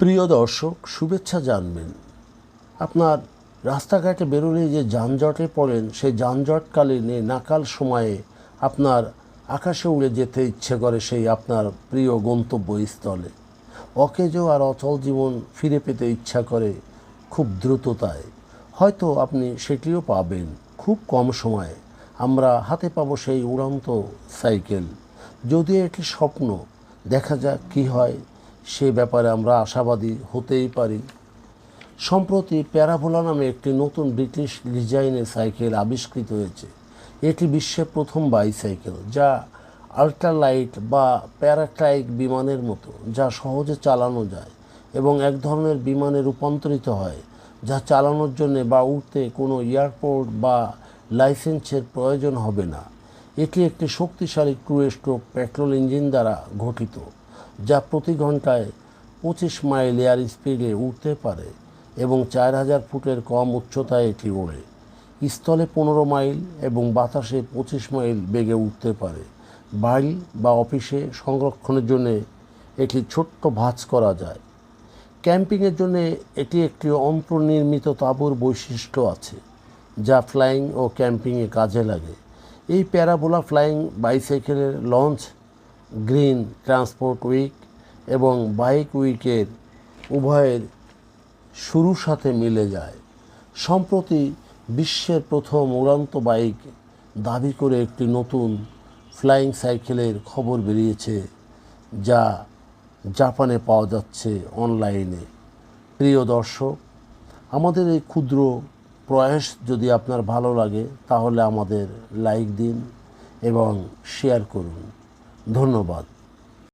প্রিয় দর্শক, শুভেচ্ছা জানবেন। আপনার রাস্তাঘাটে বেরোলে যে যানজটে পড়েন, সেই যানজটকালীন নাকাল সময়ে আপনার আকাশে উড়ে যেতে ইচ্ছে করে সেই আপনার প্রিয় গন্তব্যস্থলে। অকেজ আর অচল জীবন ফিরে পেতে ইচ্ছা করে খুব দ্রুততায়। হয়তো আপনি সেটিও পাবেন খুব কম সময়ে। আমরা হাতে পাবো সেই উড়ন্ত সাইকেল। যদিও এটি স্বপ্ন, দেখা যাক কী হয়। সে ব্যাপারে আমরা আশাবাদী হতেই পারি। সম্প্রতি প্যারাভোলা নামে একটি নতুন ব্রিটিশ ডিজাইনের সাইকেল আবিষ্কৃত হয়েছে। এটি বিশ্বের প্রথম বাইসাইকেল, যা আল্ট্রালাইট বা প্যারাক্লাইক বিমানের মতো, যা সহজে চালানো যায় এবং এক ধরনের বিমানে রূপান্তরিত হয়, যা চালানোর জন্য বা উঠতে কোনো এয়ারপোর্ট বা লাইসেন্সের প্রয়োজন হবে না। এটি একটি শক্তিশালী ক্রুয়েস্ট্রোক পেট্রোল ইঞ্জিন দ্বারা গঠিত। যা প্রতি ঘন্টায় পঁচিশ মাইল এয়ার স্পিডে উঠতে পারে এবং চার হাজার ফুটের কম উচ্চতায় এটি ওড়ে। স্থলে পনেরো মাইল এবং বাতাসে পঁচিশ মাইল বেগে উঠতে পারে। বাড়ি বা অফিসে সংরক্ষণের জন্য এটি ছোট্ট ভাঁজ করা যায়। ক্যাম্পিংয়ের জন্য এটি একটি অন্তর্নির্মিত তাঁবুর বৈশিষ্ট্য আছে, যা ফ্লাইং ও ক্যাম্পিংয়ে কাজে লাগে। এই প্যারাবোলা ফ্লাইং বাইসাইকেলের লঞ্চ গ্রিন ট্রান্সপোর্ট উইক এবং বাইক উইকের উভয়ের শুরুর সাথে মিলে যায়। সম্প্রতি বিশ্বের প্রথম উড়ান্ত বাইক দাবি করে একটি নতুন ফ্লাইং সাইকেলের খবর বেরিয়েছে, যা জাপানে পাওয়া যাচ্ছে অনলাইনে। প্রিয় দর্শক, আমাদের এই ক্ষুদ্র প্রয়াস যদি আপনার ভালো লাগে, তাহলে আমাদের লাইক দিন এবং শেয়ার করুন। ধন্যবাদ।